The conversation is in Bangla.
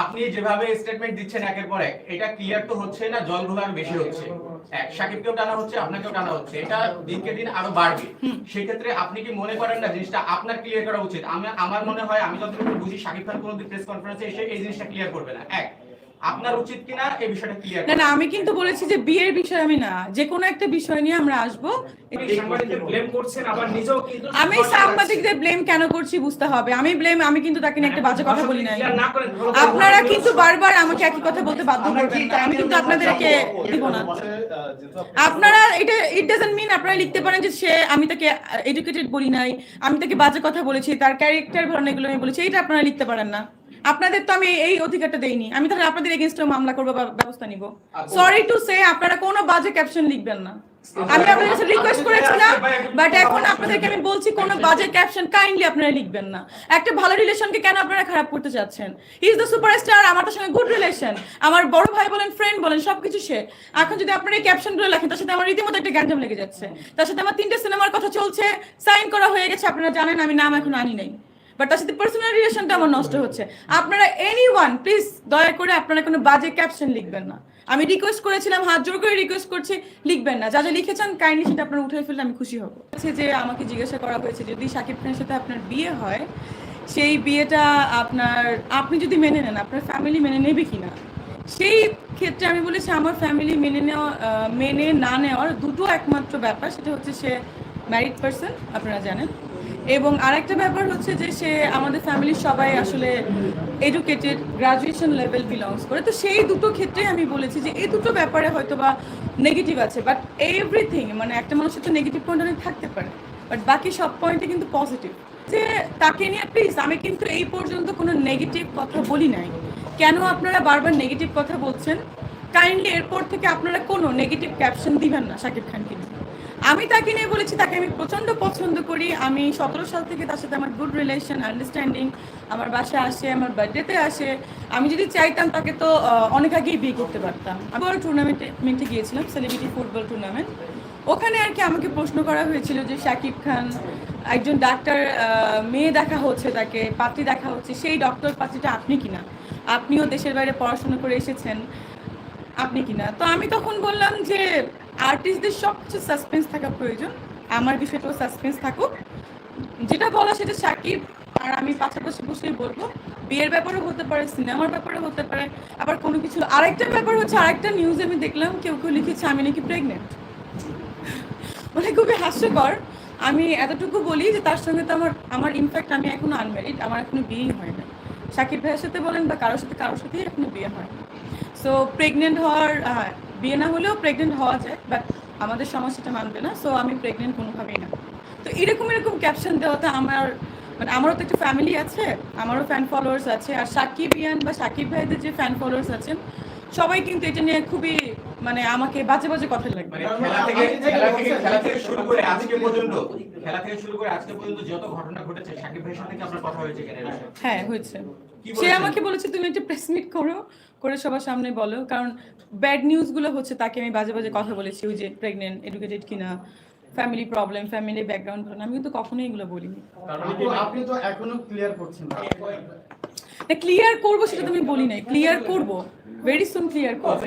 আপনি যেভাবে স্টেটমেন্ট দিচ্ছেন একের পর এক এটা ক্লিয়ার তো হচ্ছে না জল ঘোলার বেশি হচ্ছে। এক সাকিবকেও টানা হচ্ছে আপনাকেও টানা হচ্ছে। এটা দিনকে দিন আরও বাড়বে। সেক্ষেত্রে আপনি কি মনে করেন না জিনিসটা আপনার ক্লিয়ার করা উচিত? আমি আমার মনে হয় আমি যতটুকু বুঝি সাকিব খান কোনোদিন প্রেস কনফারেন্সে এসে এই জিনিসটা ক্লিয়ার করবে না। এক আপনার উচিত কিনা এই বিষয়টা ক্লিয়ার না না আমি কিন্তু বলেছি যে বিয়ের বিষয় আমি না যে কোনো একটা বিষয় নিয়ে আমরা আসব। ব্লেম করছেন আবার নিজেও কিন্তু আমি সাংবাদিকদের ব্লেম কেন করছি বুঝতে হবে। আমি ব্লেম আমি কিন্তু তাকে নিয়ে একটা বাজে কথা বলি নাই। আপনারা কিন্তু বারবার আমাকে একই কথা বলতে বাধ্য করবেন না। আমি কিন্তু আপনাদেরকে দিব? না। আপনারা এটা ইট ডাজন্ট মিন আপনারা লিখতে পারেন যে সে আমি তাকে এডুকেটেড বলি নাই। আমি তাকে বাজে কথা বলেছি তার ক্যারেক্টার ধরনের এগুলো আমি বলেছি এটা আপনারা লিখতে পারেন না। আপনাদের তো আমি এই অধিকারটা দেইনি। আমি তাহলে আপনাদের এগেনস্টে মামলা করব ব্যবস্থা নিব। সরি টু সে আপনারা কোনো বাজে ক্যাপশন লিখবেন না। আমি আপনাদের কাছে রিকোয়েস্ট করেছিলাম বাট এখন আপনাদেরকে আমি বলছি কোনো বাজে ক্যাপশন কাইন্ডলি আপনারা লিখবেন না। একটা ভালো রিলেশনকে কেন আপনারা খারাপ করতে চাচ্ছেন? ইজ দ্য সুপারস্টার আমার তার সঙ্গে গুড রিলেশন আমার বড় ভাই বলেন ফ্রেন্ড বলেন সবকিছু সে। এখন যদি আপনারা এই ক্যাপশনগুলো লেখেন তার সাথে আমার রীতিমতো একটা গ্যাঞ্জাম লেগে যাচ্ছে। তার সাথে আমার তিনটে সিনেমার কথা চলছে সাইন করা হয়ে গেছে আপনারা জানেন আমি নাম এখন আনি নাই। বাট তার সাথে পার্সোনাল রিলেশনটা আমার নষ্ট হচ্ছে। আপনারা এনি ওয়ান প্লিজ দয়া করে আপনারা কোনো বাজে ক্যাপশন লিখবেন না। আমি রিকোয়েস্ট করেছিলাম, হাত জোর করে রিকোয়েস্ট করছি, লিখবেন না। যা যা লিখেছেন কাইন্ডলি সেটা আপনারা উঠে ফেললে আমি খুশি হব। হচ্ছে যে, আমাকে জিজ্ঞাসা করা হয়েছে, যদি শাকিব খানের সাথে আপনার বিয়ে হয়, সেই বিয়েটা আপনার, আপনি যদি মেনে নেন, আপনার ফ্যামিলি মেনে নেবে কিনা? সেই ক্ষেত্রে আমি বলেছি, আমার ফ্যামিলি মেনে নেওয়া মেনে না নেওয়ার দুটো একমাত্র ব্যাপার, সেটা হচ্ছে সে ম্যারিড পার্সন আপনারা জানেন। এবং আরেকটা ব্যাপার হচ্ছে যে সে আমাদের ফ্যামিলির সবাই আসলে এডুকেটেড গ্রাজুয়েশন লেভেল বিলংস করে। তো সেই দুটো ক্ষেত্রে আমি বলেছি যে এই দুটো ব্যাপারে হয়তো বা নেগেটিভ আছে বাট এভরিথিং মানে একটা মানুষের তো নেগেটিভ পয়েন্ট অনেক থাকতে পারে বাট বাকি সব পয়েন্টে কিন্তু পজিটিভ যে তাকে নিয়ে প্লিজ আমি কিন্তু এই পর্যন্ত কোনো নেগেটিভ কথা বলি নাই। কেন আপনারা বারবার নেগেটিভ কথা বলছেন? কাইন্ডলি এরপর থেকে আপনারা কোনো নেগেটিভ ক্যাপশন দিবেন না শাকিব খানকে আমি তাকে নিয়ে বলেছি, তাকে আমি প্রচণ্ড পছন্দ করি। আমি সতেরো সাল থেকে তার সাথে আমার গুড রিলেশন আন্ডারস্ট্যান্ডিং আমার বাসায় আসে, আমার বার্থডেতে আসে। আমি যদি চাইতাম তাকে তো অনেক আগেই বিয়ে করতে পারতাম। আমি বড় টুর্নামেন্টে গিয়েছিলাম সেলিব্রিটি ফুটবল টুর্নামেন্ট ওখানে আর কি আমাকে প্রশ্ন করা হয়েছিল যে শাকিব খান, একজন ডাক্তার মেয়ে দেখা হচ্ছে তাকে, পাত্রী দেখা হচ্ছে, সেই ডক্টর পাত্রীটা আপনি কিনা? আপনিও দেশের বাইরে পড়াশোনা করে এসেছেন, আপনি কিনা? তো আমি তখন বললাম যে আর্টিস্টদের সব কিছু সাসপেন্স থাকা প্রয়োজন। আমার বিষয়টাও সাসপেন্স থাকুক। যেটা বলা সেটা সাকিব। আর আমি পাশাপাশি বসেই বলব, বিয়ের ব্যাপারেও হতে পারে, সিনেমার ব্যাপারে হতে পারে, আবার কোনো কিছু। আরেকটা ব্যাপার হচ্ছে, আরেকটা নিউজ আমি দেখলাম, কেউ কেউ লিখেছে, আমি নাকি প্রেগনেন্ট মানে খুবই হাস্যকর। আমি এতটুকু বলি যে, তার সঙ্গে তো আমার আমার ইনফ্যাক্ট আমি এখনও আনম্যারিড আমার এখনও বিয়েই হয় না। সাকিব ভাইয়ের সাথে বলেন বা কারোর সাথে, কারোর সাথেই এখনও বিয়ে হয় সো প্রেগনেন্ট হওয়ার বিয়ে না হলেও প্রেগনেন্ট হওয়া যায় বাট আমাদের সমাজ সেটা মানবে না সো আমি প্রেগনেন্ট কোনোভাবেই না। তো এরকম এরকম ক্যাপশন দেওয়াতে আমার মানে আমারও তো একটা ফ্যামিলি আছে, আমারও ফ্যান ফলোয়ার্স আছে, আর সাকিব ইয়ান বা সাকিব ভাইদের যে ফ্যান ফলোয়ার্স আছেন, সবাই কিন্তু এটা নিয়ে খুবই মানে আমাকে বাজে বাজে কথা লাগবে মানে খেলা থেকে খেলা থেকে খেলা থেকে শুরু করে আজকে পর্যন্ত খেলা থেকে শুরু করে আজকে পর্যন্ত যত ঘটনা ঘটেছে সাকিব ভাইয়ের সাথে কি আপনার কথা হয়েছে কেন হ্যাঁ হয়েছে। সে আমাকে বলেছে তুমি একটা প্রেস মিট করো করে সবার সামনে বলো। কারণ ব্যাড নিউজগুলো হচ্ছে তাকে আমি বাজে বাজে কথা বলেছি ওই যে প্রেগনেন্ট এডুকেটেড কিনা ফ্যামিলি প্রবলেম ফ্যামিলি ব্যাকগ্রাউন্ড আমি কিন্তু কখনোই এগুলো বলিনি। আপু, আপনি তো এখনও ক্লিয়ার করছেন না। ক্লিয়ার করব সেটা তো আমি বলি নাই ক্লিয়ার করব ভেরি সুন ক্লিয়ার করব।